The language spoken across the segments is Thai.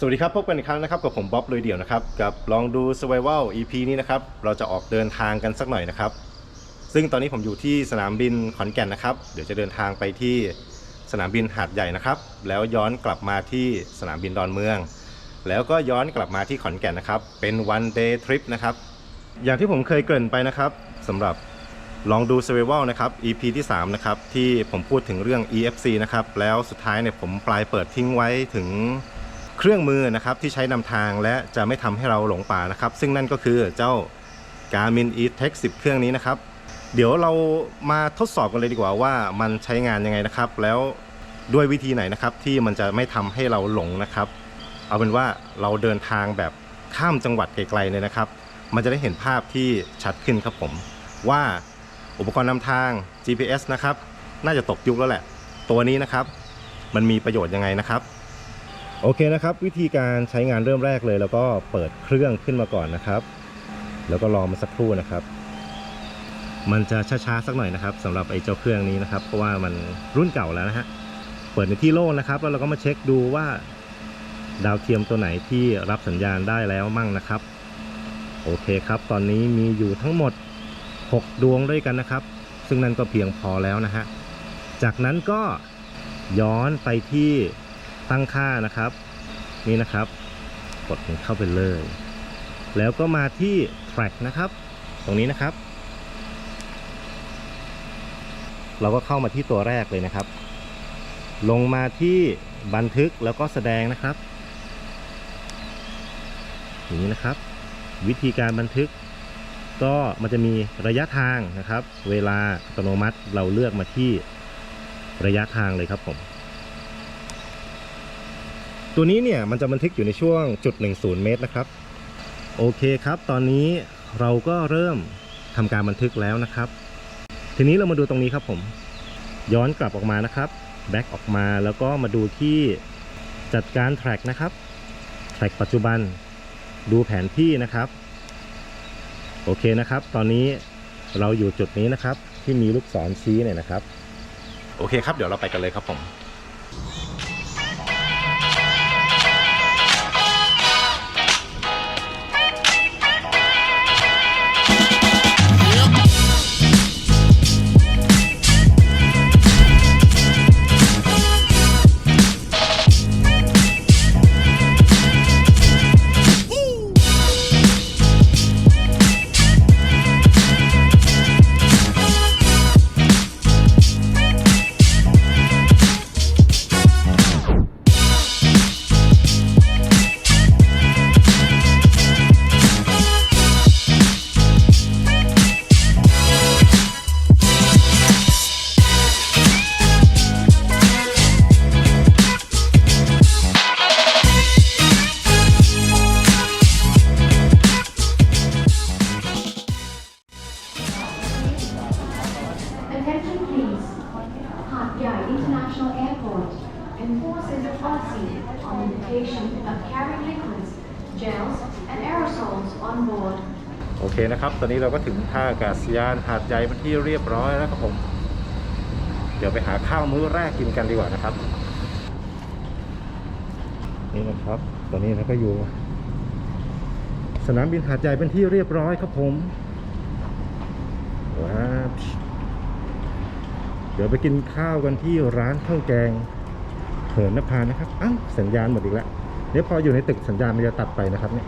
สวัสดีครับ พบกันอีกครั้งนะครับกับผมบ๊อบเลยเดี่ยวนะครับ กับลองดู Survival EP นี้นะครับ เราจะออกเดินทางกันสักหน่อยนะครับ ซึ่งตอนนี้ผมอยู่ที่สนามบินขอนแก่นนะครับ เดี๋ยวจะเดินทางไปที่สนามบินหาดใหญ่นะครับ แล้วย้อนกลับมาที่สนามบินดอนเมือง แล้วก็ย้อนกลับมาที่ขอนแก่นนะครับ เป็น one day trip นะครับ อย่างที่ผมเคยเกริ่นไปนะครับสำหรับลองดู Survival นะครับ EP ที่ 3 นะครับ ที่ผมพูดถึงเรื่อง EFC นะครับ แล้วสุดท้ายเนี่ยผมปลายเปิดทิ้งไว้ถึง เครื่องมือนะครับที่ใช้นำทางและจะไม่ทำให้เราหลงป่านะครับ ซึ่งนั่นก็คือเจ้า Garmin e-tech 10 เครื่องนี้นะครับ เดี๋ยวเรามาทดสอบกันเลยดีกว่าว่ามันใช้งานยังไงนะครับ แล้วด้วยวิธีไหนนะครับที่มันจะไม่ทำให้เราหลงนะครับ เอาเป็นว่าเราเดินทางแบบข้ามจังหวัดไกลๆเลยนะครับ มันจะได้เห็นภาพที่ชัดขึ้นครับผม ว่าอุปกรณ์นำทาง GPS นะครับ น่าจะตกยุคแล้วแหละ ตัวนี้นะครับ มันมีประโยชน์ยังไงนะครับ โอเคนะครับ วิธีการใช้งานเริ่มแรกเลย แล้วก็เปิดเครื่องขึ้นมาก่อนนะครับ แล้วก็รอมันสักครู่นะครับ มันจะช้าๆสักหน่อยนะครับสำหรับไอ้เจ้าเครื่องนี้นะครับ เพราะว่ามันรุ่นเก่าแล้วนะฮะเปิดในที่โล่งนะครับ แล้วเราก็มาเช็คดูว่า ดาวเทียมตัวไหนที่รับสัญญาณได้แล้วมั่งนะครับ โอเคครับ ตอนนี้มีอยู่ทั้งหมด 6 ดวงด้วยกันนะครับ ซึ่งนั่นก็เพียงพอแล้วนะฮะจากนั้นก็ย้อนไปที่ ตั้งค่านะครับ นี่นะครับ กดเข้าไปเลย แล้วก็มาที่ track นะครับ ตรงนี้นะครับ เราก็เข้ามาที่ตัวแรกเลยนะครับ ลงมาที่บันทึกแล้วก็แสดงนะครับอย่างนี้นะครับ วิธีการบันทึก ก็มันจะมีระยะทางนะครับ เวลาอัตโนมัติเราเลือกมาที่ระยะทางเลยครับผม ตัวนี้เนี่ยมันจะบันทึกอยู่ในช่วงจุด10 เมตรนะครับ โอเคครับ ตอนนี้เราก็เริ่มทำการบันทึกแล้วนะครับ ทีนี้เรามาดูตรงนี้ครับผม ย้อนกลับออกมานะครับแบ็กออกมาแล้วก็มาดูที่จัดการแทร็กนะครับแทร็กปัจจุบันดูแผนที่นะครับ โอเคนะครับ ตอนนี้เราอยู่จุดนี้นะครับ ที่มีลูกศรชี้เนี่ยนะครับ โอเคครับ เดี๋ยวเราไปกันเลยครับผม International Airport enforces a policy on limitation of carrying liquids, gels, and aerosols on board. โอเคนะครับ ตอนนี้เราก็ถึงท่าอากาศยานหาดใหญ่เป็นที่เรียบร้อยแล้วครับผม เดี๋ยวไปหาข้าวมื้อแรกกินกันดีกว่านะครับ นี่นะครับ ตอนนี้เราก็อยู่ สนามบินหาดใหญ่เป็นที่เรียบร้อยครับผมว้าวเดี๋ยวไปกินข้าวกันที่ร้านข้าวแกงเหินนภานะครับอ้าวสัญญาณหมดอีกแล้วเดี๋ยวพออยู่ในตึกสัญญาณมันจะตัดไปนะครับเนี่ย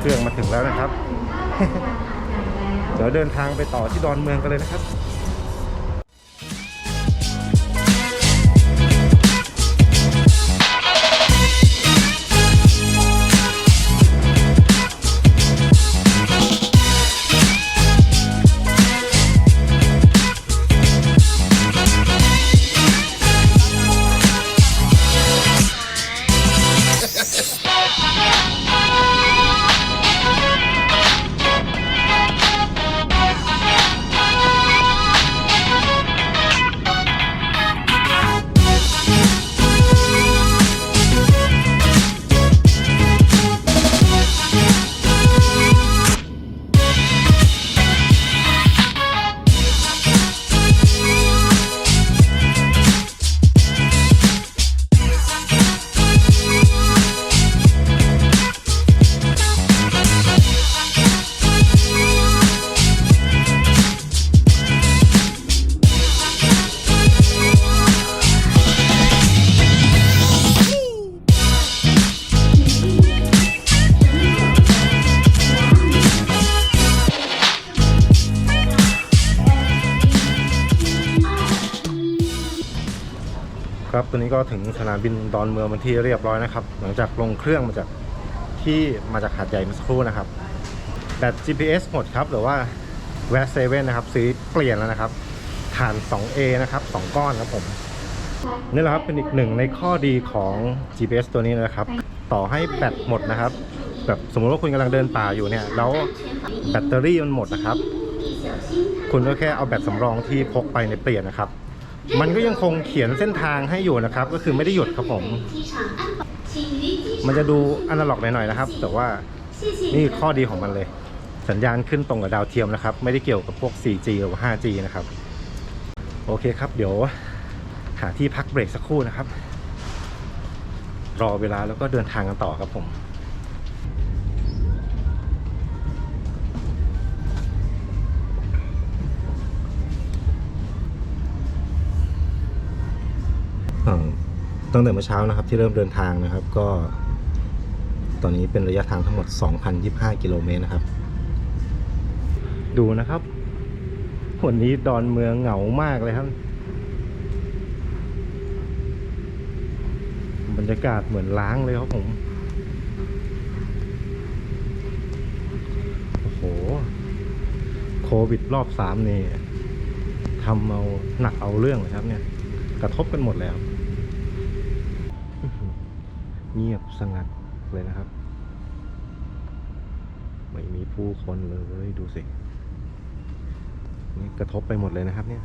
เครื่องมาถึงแล้วนะครับ เดี๋ยวเดินทางไปต่อที่ดอนเมืองกันเลยนะครับ ครับตอนนี้ก็ถึงสนามบินดอนเมืองเป็นที่เรียบร้อยนะครับ หลังจากลงเครื่องมาจากที่มาจากหาดใหญ่เมื่อสักครู่นะครับแบต GPS หมดครับหรือว่าแวะเซเว่นนะครับซื้อเปลี่ยนแล้วนะครับฐาน 2A นะครับสองก้อนครับผมนี่แหละครับเป็นอีกหนึ่งในข้อดีของ GPS ตัวนี้นะครับ ต่อให้แบตหมดนะครับ แบบสมมติว่าคุณกำลังเดินป่าอยู่เนี่ย แล้วแบตเตอรี่มันหมดนะครับ คุณก็แค่เอาแบตสำรองที่พกไปในเปลี่ยนนะครับ มันก็ยังคงเขียนเส้นทางให้อยู่นะครับ ก็คือไม่ได้หยุดครับผม มันจะดูอนาล็อกหน่อยๆนะครับ แต่ว่านี่ข้อดีของมันเลย สัญญาณขึ้นตรงกับดาวเทียมนะครับ ไม่ได้เกี่ยวกับพวก 4G หรือว่า 5G นะครับ โอเคครับ เดี๋ยวหาที่พักเบรกสักครู่นะครับ รอเวลาแล้วก็เดินทางกันต่อครับผม อ่าตั้งแต่เมื่อเช้านะครับ ที่เริ่มเดินทางนะครับ ก็ ตอนนี้เป็นระยะทางทั้งหมด 2,025 กิโลเมตรนะครับ ดูนะครับ วันนี้ดอนเมืองเหงามากเลยครับ บรรยากาศเหมือนล้างเลยครับผมโอ้โหโควิดรอบสามนี่ทำเอาหนักเอาเรื่องเลยครับเนี่ย กระทบกันหมดแล้ว เงียบสงัดเลยนะครับ ไม่มีผู้คนเลยดูสินี่กระทบไปหมดเลยนะครับเนี่ย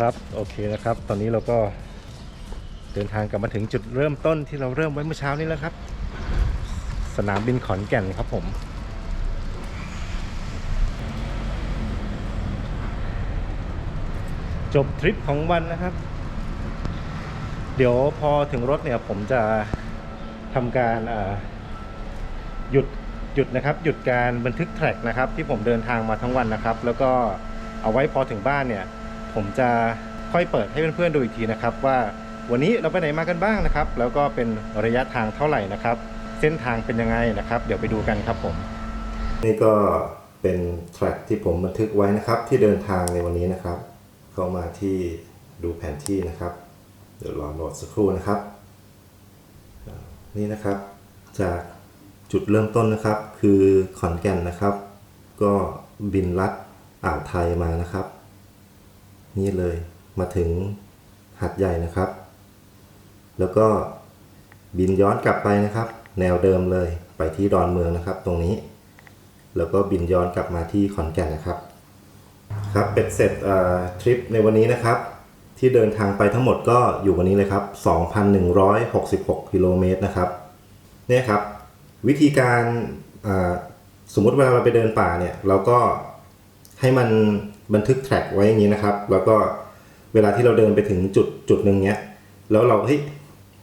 ครับโอเคนะครับ ตอนนี้เราก็เดินทางกลับมาถึงจุดเริ่มต้นที่เราเริ่มไว้เมื่อเช้านี้แล้วครับ สนามบินขอนแก่นครับผมจบทริปของวันนะครับ เดี๋ยวพอถึงรถเนี่ยผมจะทำการหยุดหยุดนะครับ หยุดการบันทึกแทร็กนะครับ ที่ผมเดินทางมาทั้งวันนะครับ แล้วก็เอาไว้พอถึงบ้านเนี่ย ผมจะค่อยเปิดให้เพื่อนๆดูอีกทีนะครับ ว่าวันนี้เราไปไหนมากันบ้างนะครับ แล้วก็เป็นระยะทางเท่าไหร่นะครับ เส้นทางเป็นยังไงนะครับ เดี๋ยวไปดูกันครับผม นี่ก็เป็นแทร็กที่ผมบันทึกไว้นะครับ ที่เดินทางในวันนี้นะครับ เข้ามาที่ดูแผนที่นะครับ เดี๋ยวรอโหลดสักครู่นะครับ นี่นะครับจากจุดเริ่มต้นนะครับ คือขอนแก่นนะครับ ก็บินลัดอ่าวไทยมานะครับ นี่เลยมาถึงหัดใหญ่นะครับ แล้วก็บินย้อนกลับไปนะครับ แนวเดิมเลยไปที่ดอนเมืองนะครับ ตรงนี้ แล้วก็บินย้อนกลับมาที่ขอนแก่นนะครับ ครับเป็ดเสร็จทริปในวันนี้นะครับ ที่เดินทางไปทั้งหมดก็อยู่วันนี้เลยครับ 2,166 กิโลเมตรนะครับเนี่ยครับ วิธีการสมมุติเวลาเราไปเดินป่าเนี่ย เราก็ให้มัน บันทึกแทร็กไว้อย่างนี้นะครับ แล้วก็เวลาที่เราเดินไปถึงจุดจุดหนึ่งเนี้ย แล้วเราเฮ้ย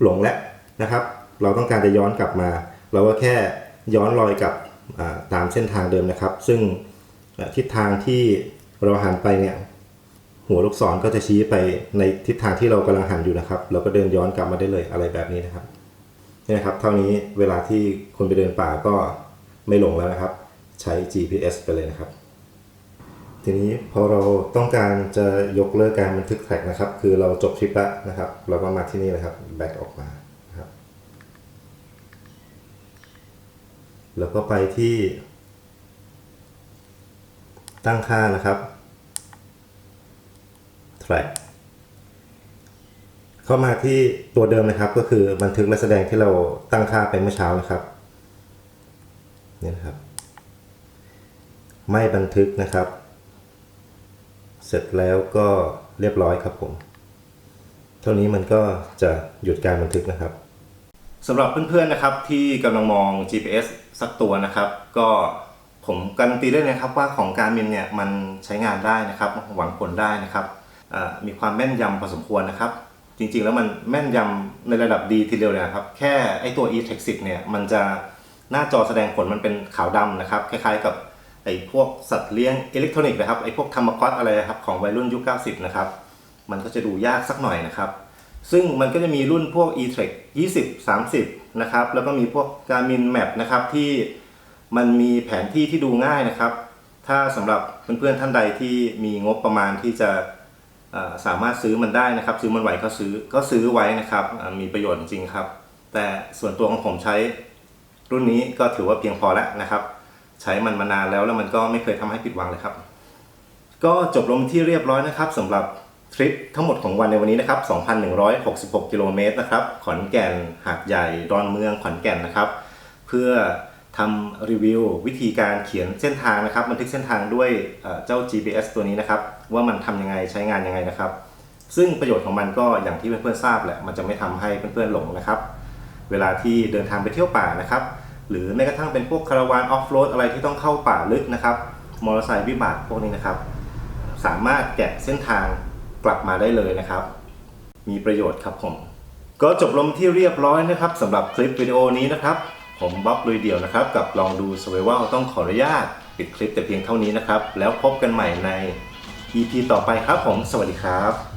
หลงแล้วนะครับ เราต้องการจะย้อนกลับมา เราก็แค่ย้อนรอยกลับตามเส้นทางเดิมนะครับ ซึ่งทิศทางที่เราหันไปเนี่ยหัวลูกศรก็จะชี้ไปในทิศทางที่เรากำลังหันอยู่นะครับ เราก็เดินย้อนกลับมาได้เลยอะไรแบบนี้นะครับนี่ยครับ เท่านี้เวลาที่คนไปเดินป่าก็ไม่หลงแล้วนะครับ ใช้ GPS ไปเลยนะครับ ทีนี้พอเราต้องการจะยกเลิกการบันทึกแท็กนะครับ คือเราจบทริปแล้วนะครับ เราก็มาที่นี่เลยครับแบ็กออกมานะครับแล้วก็ไปที่ ตั้งค่านะครับ track เข้ามาที่ตัวเดิมนะครับ ก็คือบันทึกและแสดงที่เราตั้งค่าไปเมื่อเช้านะครับนี่นะครับ ไม่บันทึกนะครับ เสร็จแล้วก็เรียบร้อยครับผม เท่านี้มันก็จะหยุดการบันทึกนะครับสำหรับเพื่อนๆนะครับที่กำลังมอง GPS สักตัวนะครับ ก็ผมการันตีได้เลยนะครับว่าของการมินเนี่ยมันใช้งานได้นะครับ หวังผลได้นะครับมีความแม่นยำพอสมควรนะครับ จริงๆแล้วมันแม่นยำในระดับดีทีเดียวเลยครับ แค่ไอตัว e-tex 10เนี่ยมันจะหน้าจอแสดงผลมันเป็นขาวดำนะครับ คล้ายๆกับ ไอ้พวกสัตว์เลี้ยงอิเล็กทรอนิกส์นะครับไอ้พวกธรรมคอสอะไรนะครับของวัยรุ่นยุค 90 นะครับมันก็จะดูยากสักหน่อยนะครับ ซึ่งมันก็จะมีรุ่นพวก e-trek 20 30 นะครับ แล้วก็มีพวก Garmin Map นะครับที่มันมีแผนที่ที่ดูง่ายนะครับ ถ้าสำหรับเพื่อนๆท่านใดที่มีงบประมาณที่จะสามารถซื้อมันได้นะครับ ซื้อมันไหวก็ซื้อก็ซื้อไว้นะครับ มีประโยชน์จริงครับ แต่ส่วนตัวของผมใช้รุ่นนี้ก็ถือว่าเพียงพอแล้วนะครับ ใช้มันมานานแล้วแล้วมันก็ไม่เคยทำให้ผิดหวังเลยครับ ก็จบลงที่เรียบร้อยนะครับสำหรับทริปทั้งหมดของวันในวันนี้นะครับ 2,166 กิโลเมตรนะครับ ขอนแก่น หาดใหญ่ ดอนเมือง ขอนแก่นนะครับ เพื่อทำรีวิววิธีการเขียนเส้นทางนะครับ บันทึกเส้นทางด้วยเอ่อเจ้า GPS ตัวนี้นะครับ ว่ามันทำยังไงใช้งานยังไงนะครับ ซึ่งประโยชน์ของมันก็อย่างที่เพื่อนๆทราบแหละ มันจะไม่ทำให้เพื่อนๆหลงนะครับ เวลาที่เดินทางไปเที่ยวป่านะครับ หรือแม้กระทั่งเป็นพวกคาราวานออฟโรดอะไรที่ต้องเข้าป่าลึกนะครับมอเตอร์ไซค์วิบากพวกนี้นะครับ สามารถแกะเส้นทางกลับมาได้เลยนะครับ มีประโยชน์ครับผม ก็จบลงที่เรียบร้อยนะครับสำหรับคลิปวิดีโอนี้นะครับ ผมบ๊อบลุยเดี่ยวนะครับ กับลองดู Survival ต้องขออนุญาตปิดคลิปแต่เพียงเท่านี้นะครับ แล้วพบกันใหม่ใน EP ต่อไปครับผม สวัสดีครับ